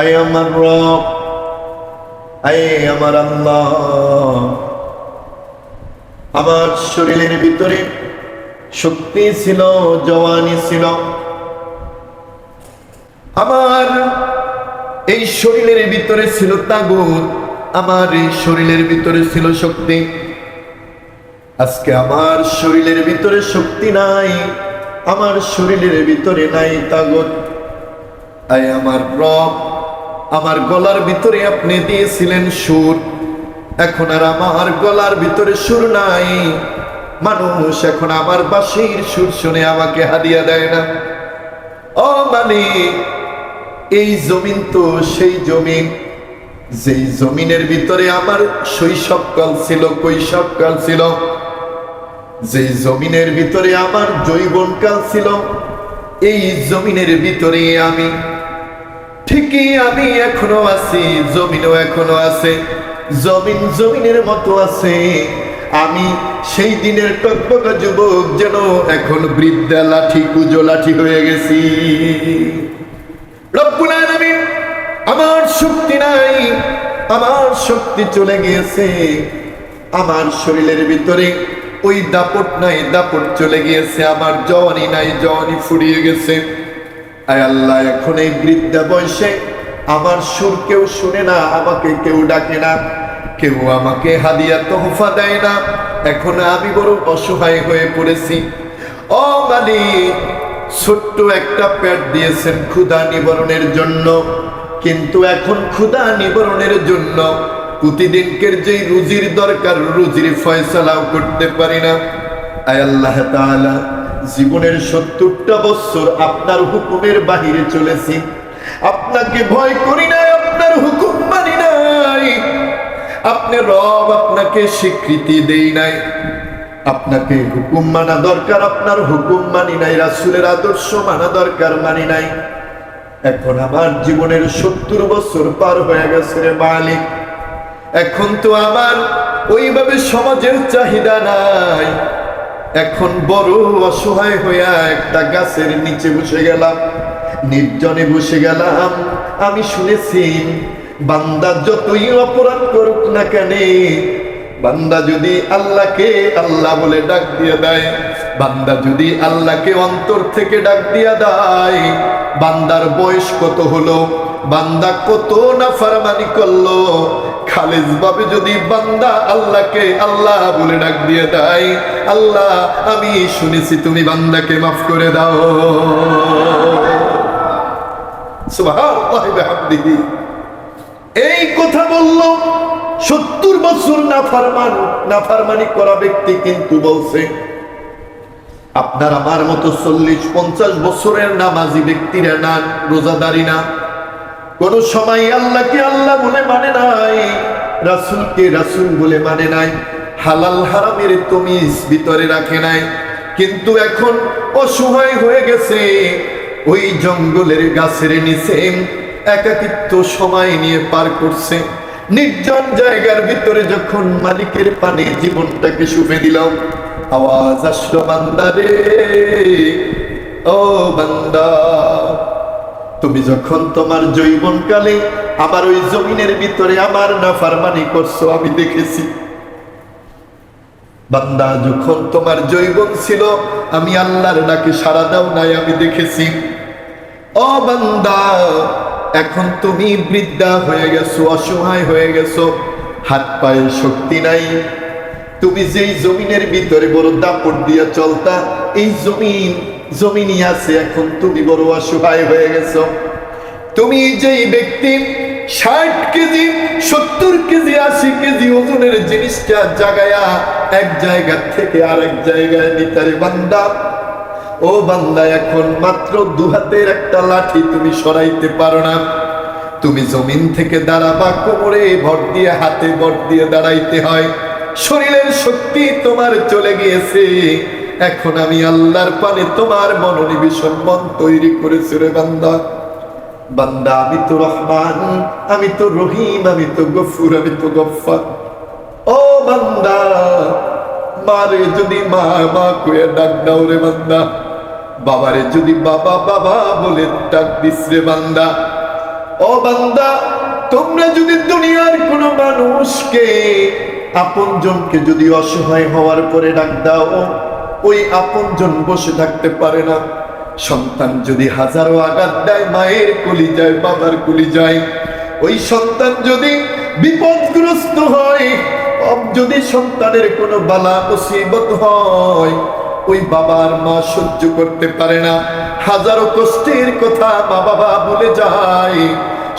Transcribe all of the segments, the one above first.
আয় আমার রব, আয় আমার আল্লাহ। আমার শরীরের ভিতরে শক্তি ছিল, জওয়ানি ছিল। আমার এই শরীরের ভিতরে ছিল তাগুত, আমার এই শরীরের ভিতরে ছিল শক্তি। আজকে আমার শরীরের ভিতরে শক্তি নাই, আমার শরীরের ভিতরে নাই তাগত। আয় আমার রব আমার গলার ভিতরে আপনি দিয়েছিলেন সুর। এখন আর আমার গলার ভিতরে সুর নাই। মানুষ এখন আমার বাঁশির সুর শুনে আমাকে হারিয়ে দেয় না। ও মানে এই জমিন তো সেই জমিন। যেই জমিনের ভিতরে আমার শৈশবকাল ছিল, কৈশবকাল ছিল। যেই জমিনের ভিতরে আমার জৈবনকাল ছিল, এই জমিনের ভিতরে আমি ঠিকই আমি এখনও আছি, জমিনও এখনও আছে, জমিন জমিনের মতো আছে। আমি সেই দিনের টকবকা যুবক যেন এখন বৃদ্ধা লাঠি, কুজো লাঠি হয়ে গেছি। আমার শক্তি নাই, আমার শক্তি চলে গিয়েছে। আমার শরীরের ভিতরে ওই দাপট নাই, দাপট চলে গিয়েছে। আমার জওয়ানি নাই, জওয়ানি ফুরিয়ে গেছে। আয় আল্লাহ, এখন এই বৃদ্ধা বয়সে আমার সুর কেউ শুনে না, আমাকে কেউ ডাকে না, কেউ আমাকে হাদিয়া তোহফা দেয় না। এখন আমি বড় অসহায় হয়ে পড়েছি। ও মালিক, ছোট্ট একটা প্যাট দিয়েছেন ক্ষুধা নিবারণের জন্য। কিন্তু এখন ক্ষুধা নিবারণের জন্য প্রতিদিনকের যেই রুজির দরকার, রুজির ফয়সালাও করতে পারি না। আয় আল্লাহ তাআলা জীবনের সত্তরটা বছর আপনার হুকুমের বাহিরে চলেছি। আপনাকে ভয় করি নাই, আপনার হুকুম মানি নাই। আপনি রব আপনাকে স্বীকৃতি দেই নাই। আপনাকে হুকুম মানা দরকার, আপনার হুকুম মানি নাই। রাসুলের আদর্শ মানা দরকার, মানি নাই। এখন আমার জীবনের সত্তর বছর পার হয়ে গেছে রে মালিক। এখন তো আমার ওইভাবে সমাজের চাহিদা নাই। এখন বড় অসহায় হইয়া একটা গাছের নিচে বসে গেলাম, নির্জনে বসে গেলাম। আমি শুনেছি, বান্দা যতই অপরাধ করুক না কেন, বান্দা যদি আল্লাহকে আল্লাহ বলে ডাক দিয়ে দেয়, বান্দা যদি আল্লাহকে অন্তর থেকে ডাক দিয়া দেয়, বান্দার বয়স কত হলো, বান্দা কত না ফারমানি করল খালেজ ভাবে যদি বান্দা আল্লাহকে আল্লাহ বলে ডাক দিয়ে দেয়, আল্লাহ, আমি শুনেছি তুমি বান্দাকে মাফ করে দাও। এই কথা বলল সত্তর বছর না ফারমান না ফারমানি করা ব্যক্তি কিন্তু বলছে, আপনার আমার মতো চল্লিশ পঞ্চাশ বছরের নামাজি ব্যক্তিরা না, রোজাদারি না? কোন সময় আল্লাহকে আল্লাহ বলে মানে নাই, রাসুলকে রাসুল বলে মানে নাই, হালাল হারামের তমিজ ভিতরে রাখে নাই। কিন্তু এখন অসহায় হয়ে গেছে, ওই জঙ্গলের গাছের নিচে একাকিত্ব সময় নিয়ে পার করছে। নির্জন জায়গার ভিতরে যখন মালিকের পানে জীবনটাকে শুভে দিলাম, আওয়াজ আসলো বান্দারে ও বান্দা। তুমি যখন তোমার জৈবনকালে আবার ওই জমিনের ভিতরে আমার নাফারমানি করছ, আমি দেখেছি। বান্দা, যখন তোমার জৈবন ছিল, আমি আল্লাহর ডাকে সাড়া দাও নাই, আমি দেখেছি। ও বান্দা, এখন তুমি বৃদ্ধা হয়ে গেছো, অসহায় হয়ে গেছো, হাত পায়ে শক্তি নাই। তুমি যেই জমিনের ভিতরে বড় দাপট দিয়া চলতা, এই জমিন জমিনই আছে, এখন তুমি বড় অসহায় হয়ে গেছো। তুমি যেই ব্যক্তি, ষাট কেজি, সত্তর কেজি, আশি কেজি ওজনের জিনিসটা জাগায়া এক জায়গা থেকে আরেক জায়গায় নিতারে বান্দা। ও বান্দা, এখন মাত্র দু হাতের একটা লাঠি তুমি সরাইতে পারো না। তুমি জমিন থেকে দাঁড়াবা, কোমরে ভর দিয়ে, হাতে ভর দিয়ে দাঁড়াইতে হয়। শরীরের শক্তি তোমার চলে গিয়েছে। এখন আমি আল্লাহর পানে তোমার মনোনিবেশন মন তৈরি করেছি রে বান্দা। বান্দা, আমি তো রহমান, আমি তো রহিম, আমি তো গফুর, আমি তো গফার ও বান্দা, মারে যদি মা মা কয়ে ডাক দাও রে বান্দা। বাবারে যদি বাবা বাবা বলে ডাক দিস রে বান্দা। ও বান্দা, তোমরা যদি দুনিয়ার কোন মানুষকে, আপনজনকে যদি অসহায় হওয়ার পরে ডাক দাও। ওই আপনজন বসে থাকতে পারে না। সন্তান যদি হাজারো আঘাত দেয়, মায়ের কলি যায় বাবার কলি যায় ওই সন্তান যদি বিপদগ্রস্ত হয় যদি সন্তানের কোনো বালা মুসিবত হয়, ওই বাবার মা সহ্য করতে পারে না। হাজারো কষ্টের কথা মা বাবা বলে যায়।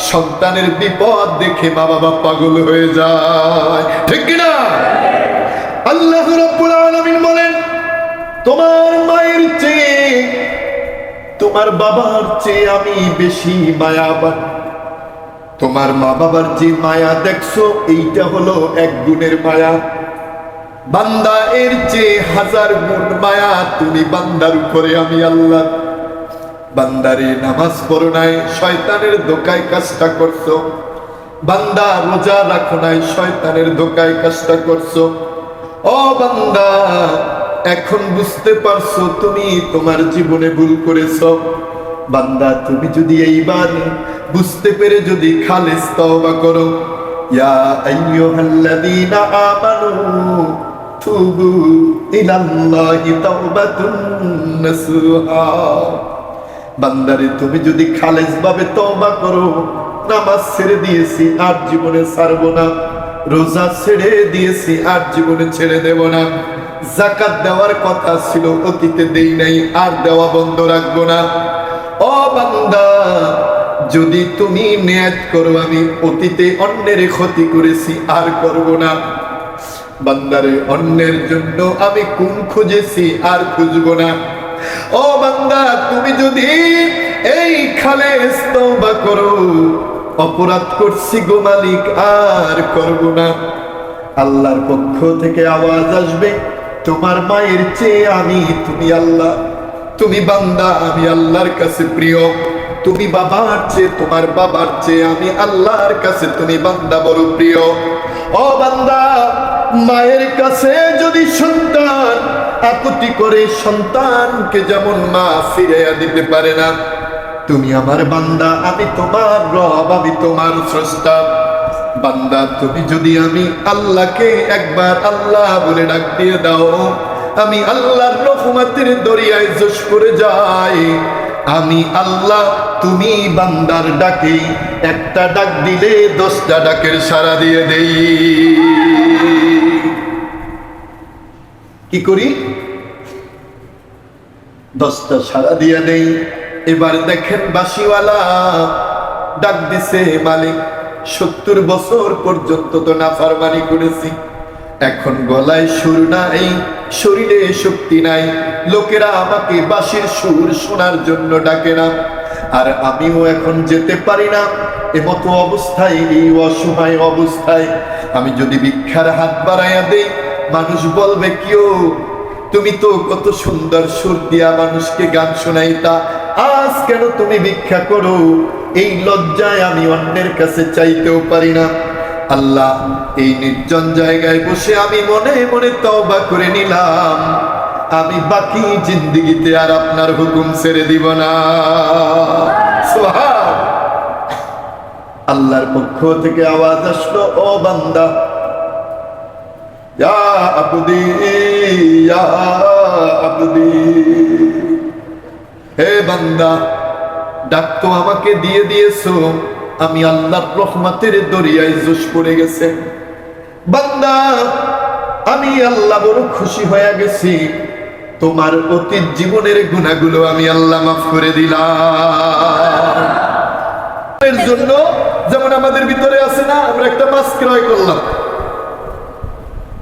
সন্তানের বিপদ দেখে মা বাবা পাগল হয়ে যায়। ঠিক কিনা? আল্লাহ রাব্বুল আলামিন বলেন তোমার মায়ের চেয়ে, তোমার বাবার চেয়ে আমি বেশি মায়াবান। তোমার মা বাবার যে মায়া দেখছ, এইটা হলো এক গুণের মায়া। বান্দা এর চেয়ে হাজার গুণ মায়া তুমি বান্দার উপরে, আমি আল্লাহ। বান্দারে নামাজ পড়ো নাই, শয়তানের দোকায় কাজটা করছ। বান্দা রোজা রাখো নাই, শয়তানের দোকায় কাজটা করছ। ও বান্দা এখন বুঝতে পারছ তুমি তোমার জীবনে ভুল করেছ। বান্দা, তুমি যদি এইবার বুঝতে পেরে যদি খালেস তওবা করো। ইয়া আইয়ুহাল্লাযীনা আমানু তুবু ইলাল্লাহি তাওবাতুন নাসুহা। বান্দারে, তুমি যদি খালেজ ভাবে তওবা করো, নামাজ ছেড়ে দিয়েছি, আর জীবনে ছাড়বো না। রোজা ছেড়ে দিয়েছি, আর জীবনে ছেড়ে দেব না। জাকাত দেওয়ার কথা ছিল, অতীতে দেই নাই, আর দেওয়া বন্ধ রাখব না। ও বান্দা, যদি তুমি নেয়াত করো, আমি অতীতে অন্যের ক্ষতি করেছি, আর করব না। বান্দারে, অন্যের জন্য আমি কোন খুঁজেছি, আর খুঁজবো না। ও বান্দা, তুমি যদি এই খালে তওবা করো, অপরাধ করছি গো মালিক, আর করব না। আল্লাহর পক্ষ থেকে আওয়াজ আসবে। তোমার মায়ের চেয়ে আমি, তুমি আল্লাহ, তুমি বান্দা, আমি আল্লাহর কাছে প্রিয়। তুমি বাবার চেয়ে, তোমার বাবার চেয়ে আমি আল্লাহর কাছে, তুমি বান্দা বড় প্রিয়। ও বান্দা, মায়ের কাছে যদি সন্তান, আকুতি করে সন্তানকে যেমন মা ফিরাইয়া দিতে পারে না, তুমি আমার বান্দা, আমি তোমার রব, আমি তোমার স্রষ্টা। বান্দা, তুমি যদি আমি আল্লাহকে একবার আল্লাহ বলে ডাক দিয়ে দাও, আমি আল্লাহর রহমতের দরিয়ায় জোশ করে যাই। আমি আল্লাহ, তুমি বান্দার ডাকে একটা ডাক দিলে দশটা ডাকের সারা দিয়ে দেই। কি করি? দশটা সারা দিয়ে নেই এবার দেখেন বাসিওয়ালা ডাক দিছে মালিক সত্তর বছর পর্যন্ত তো নাফারমানি করেছি। এখন গলায় সুর নাই, শরীরে শক্তি নাই, লোকেরা আমাকে বাঁশির সুর শোনার জন্য ডাকে না। আর আমিও এখন যেতে পারি না, এমতো অবস্থায়, এই অসহায় অবস্থায়। আমি যদি ভিক্ষার হাত বাড়াইয়া দেই, মানুষ বলবে কেউ তুমি তো কত সুন্দর সুর দিয়া মানুষকে গান শোনাইতা। আজ কেন তুমি ভিক্ষা করো? এই লজ্জায় আমি অন্যের কাছে চাইতেও পারি না। আল্লাহ, এই নির্জন জায়গায় বসে আমি মনে মনে তওবা করে নিলাম। আমি বাকি জিন্দিগিতে আর আপনার হুকুম ছেড়ে দিব না। আল্লাহর পক্ষ থেকে আওয়াজ আসলো, ও বান্দা হে বান্দা ডাক তো আমাকে দিয়ে দিয়েছ। আমি আল্লাহর রহমতের দরিয়ায় জোশ পড়ে গেছে। বান্দা, আমি আল্লাহ বড় খুশি হয়ে গেছি। তোমার অতীত জীবনের গুণাগুলো আমি আল্লাহ মাফ করে দিলাম। এর জন্য যেমন আমাদের ভিতরে আছে না, আমরা একটা মাছ ক্রয় করলাম।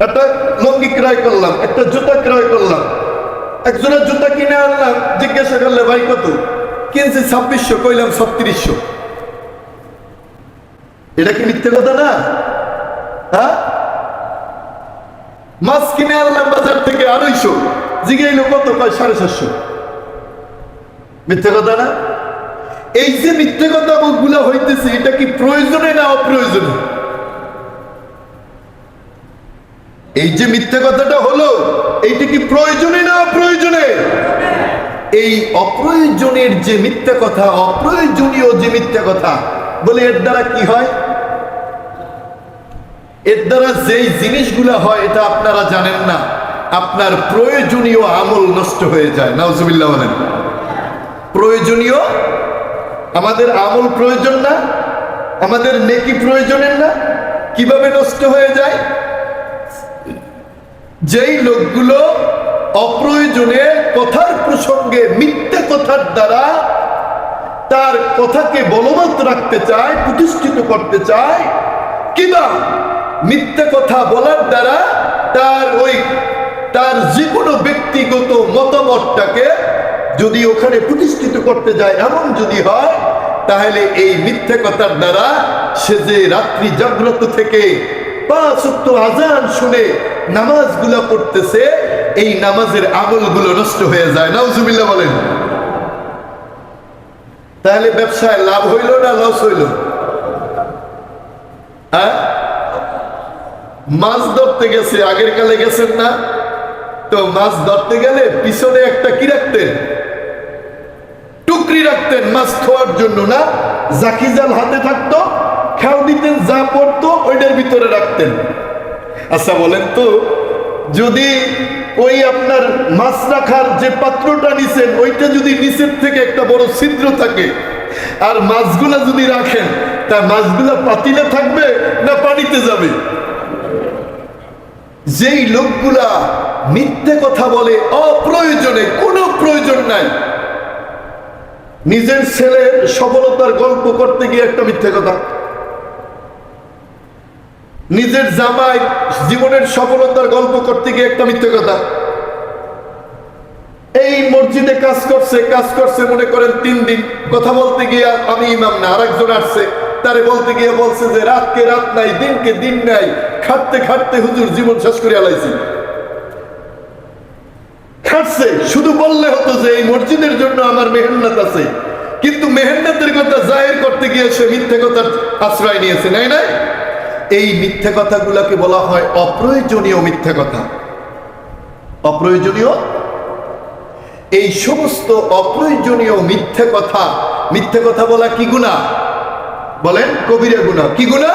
একটা লঙ্গি ক্রয় করলাম, একটা জুতা ক্রয় করলাম। একজনের জুতা কিনে আনলাম, জিজ্ঞাসা করলে, ভাই, কত? কিনছি ছাব্বিশশো, কইলাম ছত্রিশশো। এটা কি মিথ্যে কথা না? হ্যাঁ? মাছ কিনে আনলাম বাজার থেকে আড়াইশো জিগাইলো কত? কয় সাড়ে চারশো মিথ্যে কথা না? এই যে মিথ্যে কথা গুলা হইতেছে, এটা কি প্রয়োজনে না অপ্রয়োজনে? এই যে মিথ্যে কথাটা হলো, এইটা কি প্রয়োজনে না অপ্রয়োজনে? এই অপ্রয়োজনের যে মিথ্যা কথা, অপ্রয়োজনীয় যে মিথ্যা কথা, বলে এর দ্বারা কি হয়? এর দ্বারা যেই জিনিসগুলো হয়, এটা আপনারা জানেন না। আপনার প্রয়োজনীয় আমল নষ্ট হয়ে যায়। নাউজুবিল্লাহ বলেন। প্রয়োজনীয়? আমাদের আমল প্রয়োজন না? আমাদের নেকি প্রয়োজনের না? কীভাবে নষ্ট হয়ে যায়? যেই লোকগুলো অপ্রয়োজনে কথার প্রসঙ্গে মিথ্যে কথার দ্বারা তার কথাকে বলবৎ রাখতে চায়, প্রতিষ্ঠিত করতে চায়, কিংবা মিথ্যে কথা বলার দ্বারা তার ওই, তার যে কোনো ব্যক্তিগত মতামতটাকে যদি ওখানে প্রতিষ্ঠিত করতে যায়, এমন যদি হয়, তাহলে এই মিথ্যে কথার দ্বারা সে যে রাত্রি জাগ্রত থেকে আজান শুনে নামাজগুলো পড়তেছে, এই নামাজের আমলগুলো নষ্ট হয়ে যায়। বলেন। তাহলে ব্যবসায় লাভ হইল না লস হইল? হ্যাঁ? মাছ ধরতে গেছে, আগের কালে গেছেন না? তো মাছ ধরতে গেলে পিছনে একটা কি রাখতেন? টুকরি রাখতেন মাছ খোয়ার জন্য, না? জাকি জাল হাতে থাকতো, খেয়াল দিতেন যা ওইটার ভিতরে রাখতেন। আচ্ছা বলেন তো, যদি ওই আপনার মাছ রাখার যে পাত্রটা নিছেন, ওইটা যদি নিচের থেকে একটা বড় ছিদ্র থাকে, আর মাছগুলা যদি রাখেন, তা মাছগুলা পাতিলে থাকবে না পানিতে যাবে? যেই লোকগুলা মিথ্যে কথা বলে, অপ্রয়োজনে, কোনো প্রয়োজন নাই। নিজের ছেলের সফলতার গল্প করতে গিয়ে একটা মিথ্যে কথা। নিজের জামাই জীবনের সফলতার গল্প করতে গিয়ে একটা মিথ্যে কথা। এই মসজিদে কাজ করছে কাজ করছে মনে করেন তিন দিন। কথা বলতে গিয়ে আমি ইমাম না, আরেকজন আসছে। তারে বলতে গিয়ে বলছে যে, রাতকে রাত নাই, দিনকে দিন নাই, খাটতে খাটতে হুজুর জীবন শেষ করে আলাইছি। খাটছে, শুধু বললে হতো যে, এই মসজিদের জন্য আমার মেহনত আছে। কিন্তু মেহনতের কথা জাহির করতে গিয়ে সে মিথ্যে কথার আশ্রয় নিয়েছে, নাই নাই? এই মিথ্যে কথাগুলোকে বলা হয় অপ্রয়োজনীয় মিথ্যে কথা। অপ্রয়োজনীয়? এই সমস্ত অপ্রয়োজনীয় মিথ্যে কথা মিথ্যে কথা বলা কি গুণা? বলেন কবিরা গুণা। কি গুণা?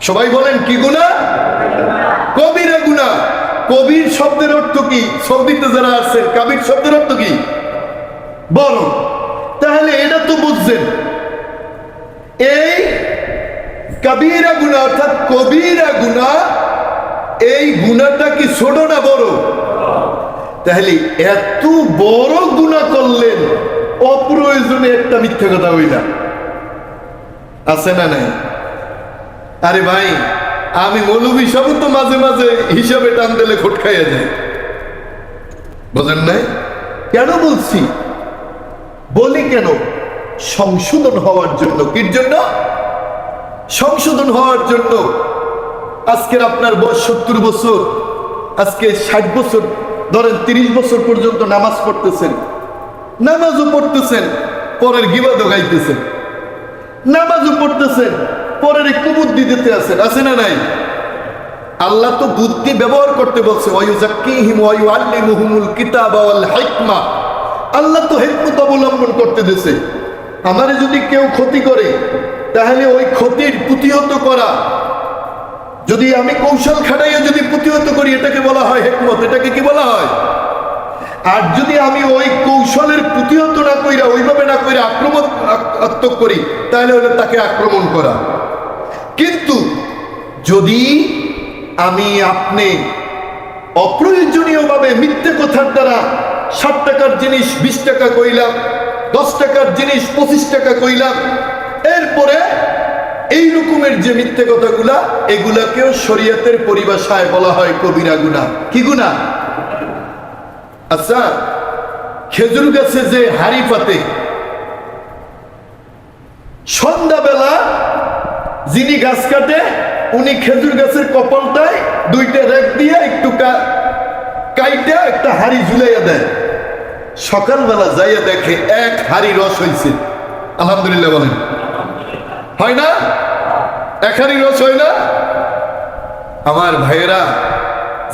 সবাই বলেন কি গুণা? কবিরা গুণা। কবির শব্দের অর্থ কি? সৌদিতে যারা আছেন, কবির শব্দের অর্থ কি? বড় তাহলে এটা তো বুঝছেন এই কবিরা গুণা অর্থাৎ কবিরা গুণা, এই গুণাটা কি ছোট না বড়? তাহলে এত বড় গুণা করলেন অপ্রয়োজনে একটা মিথ্যা কথা হইলা আছে না নাই? আরে ভাই, আমি মৌলবী সব তো মাঝে মাঝে হিসাবে টান দিলে খোট খাইয়া যায়। বোঝেন নাই? কেন বলছি? বলি কেন? সংশোধন হওয়ার জন্য। কির জন্য? সংশোধন হওয়ার জন্য আজকের আপনার বয়স সত্তর বছর, আজকে ষাট বছর, ধরেন তিরিশ বছর পর্যন্ত নামাজ পড়তেছেন। নামাজও পড়তেছেন, পরের গিবাদও গাইতেছেন। নামাজও পড়তেছেন, পরের একটু বুদ্ধি দিতে আছেন, আছে না নাই? আল্লাহ তো বুদ্ধি ব্যবহার করতে বলছে আল্লাহ তো হিকমত অবলম্বন করতে দিছে। আমারে যদি কেউ ক্ষতি করে তাহলে ওই ক্ষতির প্রতিহত করা। যদি আমি কৌশল খাটাইয়া যদি প্রতিহত করি, এটাকে বলা হয় হেকমত। এটাকে কি বলা হয়? আর যদি আমি ওই কৌশলের প্রতিহত না কইরা, ওইভাবে না কইরা আক্রমণ আত্মক করি, তাহলে হলো তাকে আক্রমণ করা। কিন্তু যদি আমি আপনি অপ্রয়োজনীয়ভাবে মিথ্যে কথার দ্বারা ষাট টাকার জিনিস, বিশ টাকা কইলাম, দশ টাকার জিনিস, পঁচিশ টাকা কইলাম এরপরে এই রকমের যে মিথ্যে কথাগুলা, এগুলাকেও শরীয়তের পরিভাষায় বলা হয় কবিরা গুণা। কি গুণা? আচ্ছা খেজুর গাছে যে হাড়ি পাতে, সন্ধ্যাবেলা যিনি গাছ কাটে, উনি খেজুর গাছের কপালটায় দুইটা রেক দিয়ে একটু কাইটা একটা হাড়ি ঝুলাইয়া দেয়। সকালবেলা যাইয়া দেখে এক হাড়ি রস হয়েছে আলহামদুলিল্লাহ বলেন। হয় না? হাড়ি রস হয় না? আমার ভাইয়েরা,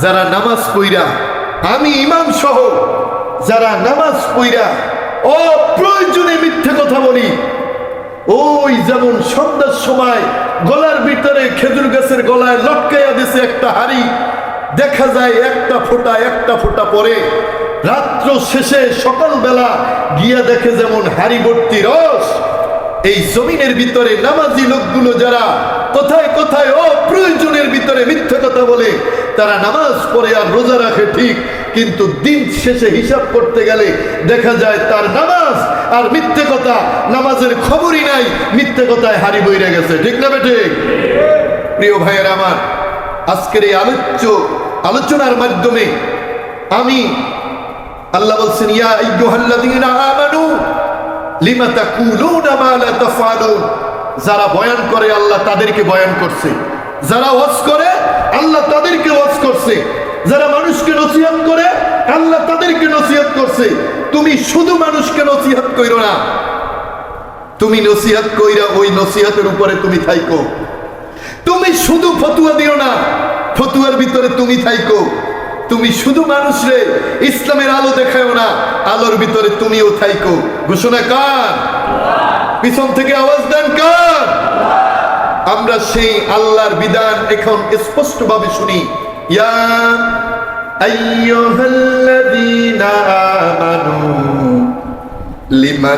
যারা নামাজ পইরা, আমি ইমাম সহ যারা নামাজ পইরা অপ্রয়োজনে মিথ্যে কথা বলি, ওই যেমন সন্ধ্যার সময় গলার ভিতরে খেজুর গাছের গলায় লটকাইয়া দিছে একটা হাড়ি, দেখা যায় একটা ফোঁটা একটা ফোঁটা পরে রাত্র শেষে সকালবেলা গিয়া দেখে যেমন হাড়ি ভর্তি রস এই জমিনের ভিতরে নামাজি লোকগুলো যারা কোথায় কোথায় অপ্রয়োজনের ভিতরে মিথ্যা কথা বলে, তারা নামাজ পড়ে আর রোজা রাখে ঠিক, কিন্তু দিন শেষে হিসাব করতে গেলে দেখা যায় তার নামাজ আর মিথ্যে কথা, নামাজের খবরই নাই, মিথ্যে কথায় হারি বইরে গেছে। ঠিক না বেঠে? প্রিয় ভাইয়ের আমার, আজকের এই আলোচ্য আলোচনার মাধ্যমে আমি আল্লাহ বলছেন, ইয়া আমানু মা লা তাফআলুন। যারা বয়ান করে, আল্লাহ তাদেরকে বয়ান করছে। যারা ওয়াজ করে, আল্লাহ তাদেরকে ওয়াজ করছে। যারা মানুষকে নসিহত করে, আল্লাহ তাদেরকে নসিহত করছে। তুমি শুধু মানুষকে নসিহত কইরো না। তুমি নসিহত কইরা ওই নসিহতের উপরে তুমি থাইকো। তুমি শুধু ফতুয়া দিও না। ফতুয়ার ভিতরে তুমি থাইকো। তুমি শুধু মানুষরে ইসলামের আলো দেখাও না, আলোর ভিতরে তুমিও থাইকো। ঘোষণা কার? পিছন থেকে আওয়াজ দেন কার? আমরা সেই আল্লাহর বিধান এখন স্পষ্ট ভাবে শুনি। ইয়া লিমা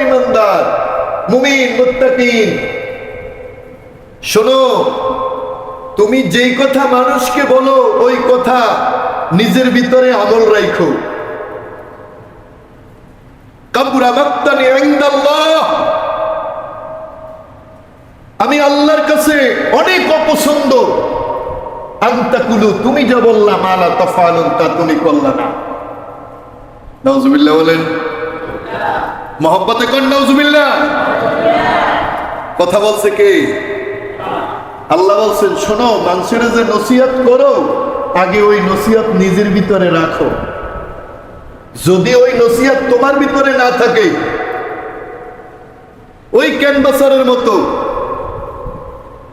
ইমানদার, মুমিন, মুত্তাকিন শোনো, তুমি যেই কথা মানুষকে বলো, ওই কথা নিজের ভিতরে আমল রাখো আমি আল্লাহর কাছে অনেক অপছন্দ। তুমি যা বললা, মালা তফালুন, তা তুমি করলা না। বলেন। মহব্বতে কর নাউজুবিল্লাহ। কথা বলছে কে? আল্লাহ বলছেন, শোনো, মানুষের যে নসিহত করো, আগে ওই নসিহত নিজের ভিতরে রাখো। যদি ওই নসিহত তোমার ভিতরে না থাকে, ওই ক্যানভাসারের মতো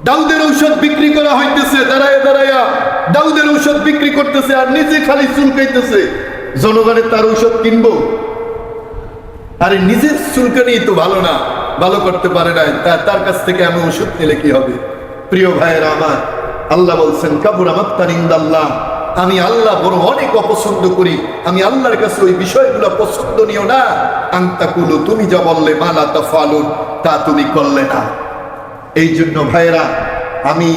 দাউদের ঔষধ বিক্রি করা হইতেছে, দাঁড়ায় দাঁড়াইয়া দাউদের ঔষধ বিক্রি করতেছে আর নিজে খালি চুলকাইতেছে জনগণের তার ঔষধ কিনবো? আরে নিজের চুলকানি তো ভালো না, ভালো করতে পারে না তার কাছ থেকে আমি ওষুধ নিলে কি হবে? প্রিয় ভাইয়েরা আমার, আল্লাহ বলছেন, কাবুর আমাত্তার আমি আল্লাহ বড় অনেক অপছন্দ করি। আমি আল্লাহর কাছে ওই বিষয়গুলো পছন্দনীয় না। আন্তাকুলু, তুমি যা বললে মালা তা ফালুন তা তুমি করলে না। এই জন্য ভাইয়েরা, আমি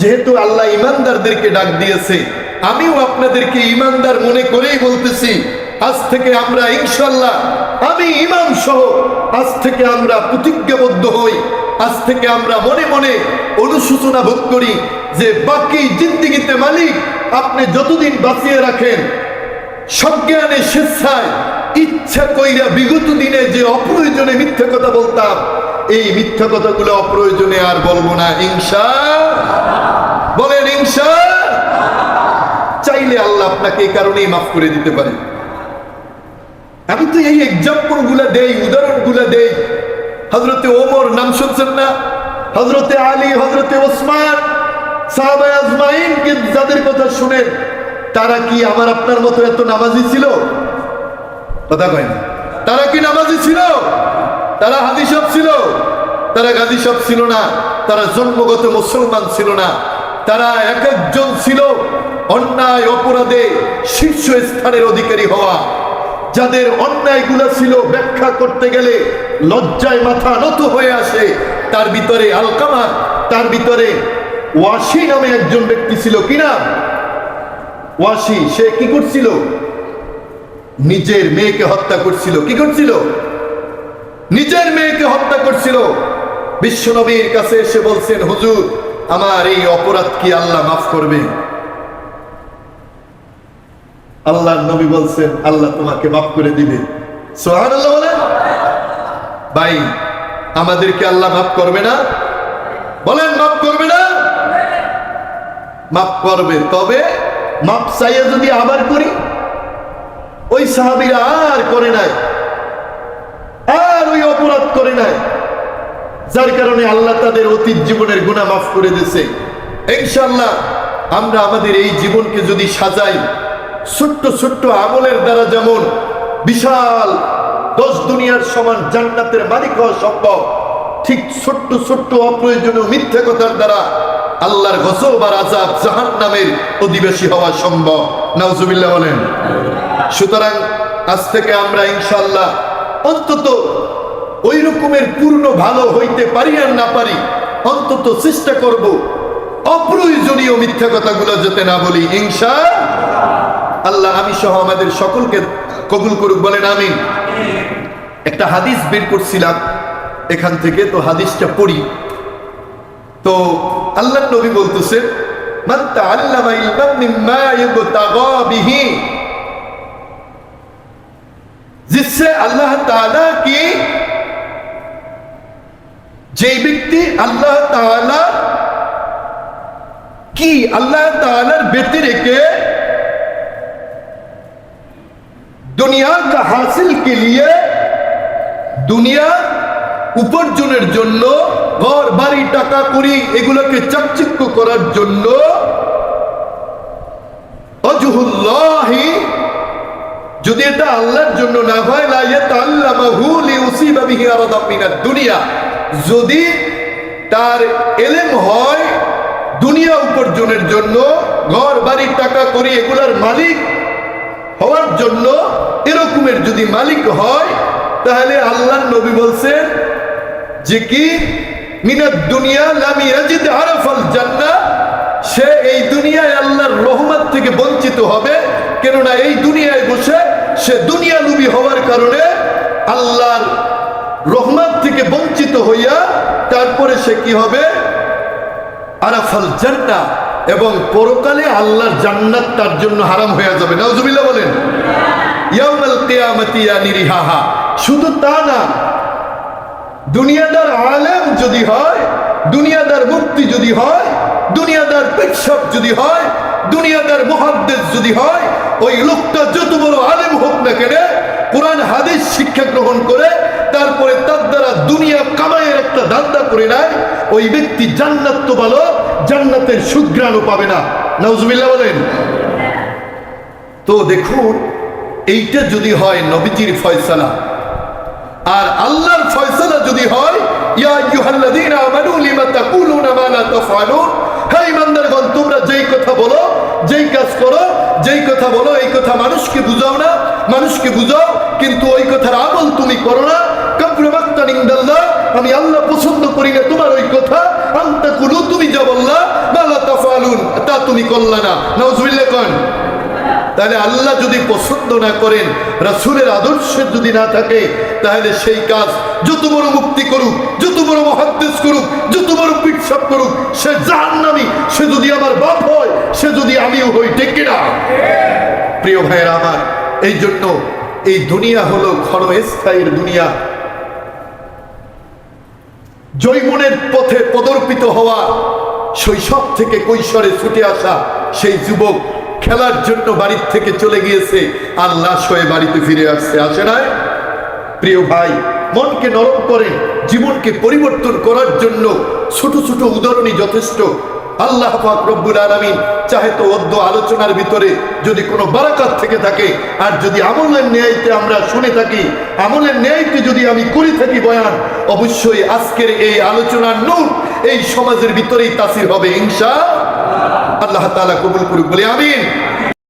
যেহেতু আল্লাহ ইমানদারদেরকে ডাক দিয়েছে, আমিও আপনাদেরকে ইমানদার মনে করেই বলতেছি, আজ থেকে আমরা ইনশাল্লাহ আমি ইমাম সহ, আজ থেকে আমরা প্রতিজ্ঞাবদ্ধ হই। আজ থেকে আমরা মনে মনে অনুশোচনা ভোগ করি যে বাকি জিন্দিগিতে মালিক আপনি যতদিন বাঁচিয়ে রাখেন, সজ্ঞানে স্বেচ্ছায় ইচ্ছা কইরা বিগত দিনে যে অপ্রয়োজনে মিথ্যা কথা বলতাম, এই মিথ্যা কথাগুলো অপ্রয়োজনে আর বলব না হিংসা বলেন হিংসা চাইলে আল্লাহ আপনাকে এই কারণেই মাফ করে দিতে পারে। আমি তো এই এক্সাম্পলগুলা দেই, উদাহরণগুলা দেই হজরতে ওমর নাম শুনছেন না? হজরতে আলী হজরতে ওসমান, সাহাবায় আজমাইন যাদের কথা শুনেন, তারা কি আমার আপনার মতো এত নামাজি ছিল? কথা কয় না। তারা কি নামাজি ছিল? তারা হাদি সব ছিল। তারা গাজী সব ছিল না। তারা জন্মগত মুসলমান ছিল না। তারা এক একজন ছিল অন্যায়, অপরাধে শীর্ষ স্থানের অধিকারী হওয়া। যাদের অন্যায়গুলো ছিল ব্যাখ্যা করতে গেলে লজ্জায় মাথা নত হয়ে আসে, তার ভিতরে আলকামা তার ভিতরে ওয়াসি নামে একজন ব্যক্তি ছিল। কিনা ওয়াসি, সে কি করছিল? নিজের মেয়েকে হত্যা করছিল। কি করছিল? নিজের মেয়েকে হত্যা করছিল। বিশ্বনবীর কাছে এসে বলছেন, হুজুর, আমার এই অপরাধ কি আল্লাহ মাফ করবে আল্লাহ নবী বলছেন, আল্লাহ তোমাকে মাফ করে দিবে। ভাই, আমাদেরকে আল্লাহ মাফ করবে না? বলেন, মাফ করবে না? মাফ করবে। তবে মাপ চাইয়ে যদি আবার করি, ওই সাহাবিরা আর করে নাই। আর ওই অপরাধ করে নাই। যার কারণে আল্লাহ তাদের অতীত জীবনের গুণা মাফ করে দিয়েছে। ইনশাল্লাহ আমরা আমাদের এই জীবনকে যদি সাজাই ছোট্ট ছোট্ট আমলের দ্বারা যেমন বিশাল দশ দুনিয়ার সমান জান্নাতের মালিক হওয়া সম্ভব, ঠিক ছোট্ট ছোট্ট অপ্রয়োজনীয় মিথ্যে কথার দ্বারা আল্লাহর গজব আর আজাব জাহান নামের অধিবেশী হওয়া সম্ভব। নাউজুবিল্লাহ বলেন। সুতরাং আজ থেকে আমরা ইনশাল্লাহ অন্তত ওই রকমের পূর্ণ ভালো হইতে পারি আর না পারি, অন্তত চেষ্টা করব অপ্রয়োজনীয় মিথ্যা কথাগুলো যাতে না বলি, ইনশা আল্লাহ আমি সহ আমাদের সকলকে কবুল করুক, বলেন আমি একটা হাদিস বের করছিলাম এখান থেকে, তো হাদিসটা পড়ি। তো আল্লাহ নবী বলতেছে যে ব্যক্তি আল্লাহ কি আল্লাহ তালার ব্যতিরেকে রেখে দুনিয়া কা হাসিল কে লিয়ে দুনিয়া উপার্জনের জন্য, ঘর, বাড়ি, টাকা করি এগুলোকে চাকচিক্য করার জন্য অজহুল্লাহি, যদি এটা আল্লাহর জন্য না হয়, লা ইয়াতাল্লামাহু লিউসিবা বিহি আরাদাম মিনাদ দুনিয়া। যদি তার এলেম হয় দুনিয়া উপার্জনের জন্য, ঘর, বাড়ি, টাকা করি এগুলার মালিক হওয়ার জন্য এরকমের যদি মালিক হয়, তাহলে আল্লাহর নবী বলছেন যে কি? মিনার দুনিয়া লাম ইয়াজিদ আরাফাল জান্নাহ। সে এই দুনিয়ায় আল্লাহর রহমত থেকে বঞ্চিত হবে, কেননা এই দুনিয়ায় বসে সে দুনিয়া লুবি হওয়ার কারণে আল্লাহর রহমত থেকে বঞ্চিত হইয়া তারপরে সে কি হবে? আরাফাল জান্নাহ। এবং পরকালে আল্লাহর জান্নাত তার জন্য হারাম হয়ে যাবে। নজুবিল্লা বলেন। ইয়াউমাল কিয়ামাতি ইয়া নিরিহাহা শুধু তা না, দুনিয়াদার আলেম যদি হয়, দুনিয়াদার মুক্তি যদি হয়, দুনিয়াদার পেশাব যদি হয়, দুনিয়াদার মহাদ্দেশ যদি হয় ওই লোকটা যত বড় আলেম হোক না কেন, কোরআন, হাদিস শিক্ষা গ্রহণ করে, তারপরে তার দ্বারা দুনিয়া কামাইয়ের একটা ধান্দা করে নেয়, ওই ব্যক্তি জান্নাত তো ভালো, জান্নাতের সুগ্রাণও পাবে না। নজমিল্লা বলেন। তো দেখুন, এইটা যদি হয় নবীজির ফয়সালা, আর আল্লাহর ফয়সালা যদি হয়, ইয়া তোমরা যেই কথা বলো যেই কাজ করো, যেই কথা বলো, এই কথা মানুষকে বুঝাও না, মানুষকে বুঝাও, কিন্তু ওই কথার আমল তুমি করো না। আমি আল্লাহ পছন্দ করি না তোমার ওই কথা। আন্তা তুমি যা বললা তা তুমি করলা না। নজবিল্লা কোন। তাহলে আল্লাহ যদি পছন্দ না করেন, রাসুলের আদর্শে যদি না থাকে, তাহলে সেই কাজ যত বড় মুক্তি করুক, যত বড় মহাদ্দেশ করুক, যত বড় পিটসাপ করুক, সে জাহান্নামী, সে যদি আমার বাপ হয়, সে যদি আমিও হই ডেকে না? প্রিয় ভাইয়ের আমার, এই জন্য এই দুনিয়া হলো ক্ষণস্থায়ীর দুনিয়া। জৈমনের পথে পদর্পিত হওয়া, শৈশব থেকে কৈশোরে ছুটে আসা সেই যুবক খেলার জন্য বাড়ির থেকে চলে গিয়েছে। আর লাশ হয়ে বাড়িতে ফিরে আসছে। আসে নাই? প্রিয় ভাই, মনকে নরম করে, জীবনকে পরিবর্তন করার জন্য ছোট ছোট উদাহরণই যথেষ্ট। আল্লাহ রব্বুল আলামিন চাহে তো অদ্য আলোচনার ভিতরে যদি কোনো বারাকাত থেকে থাকে, আর যদি আমলের ন্যায়তে আমরা শুনে থাকি, আমলের ন্যায়তে যদি আমি করে থাকি বয়ান, অবশ্যই আজকের এই আলোচনার নূর এই সমাজের ভিতরেই তাসির হবে, ইনশা আল্লাহ তালা কবুল করুক বলে আমিন।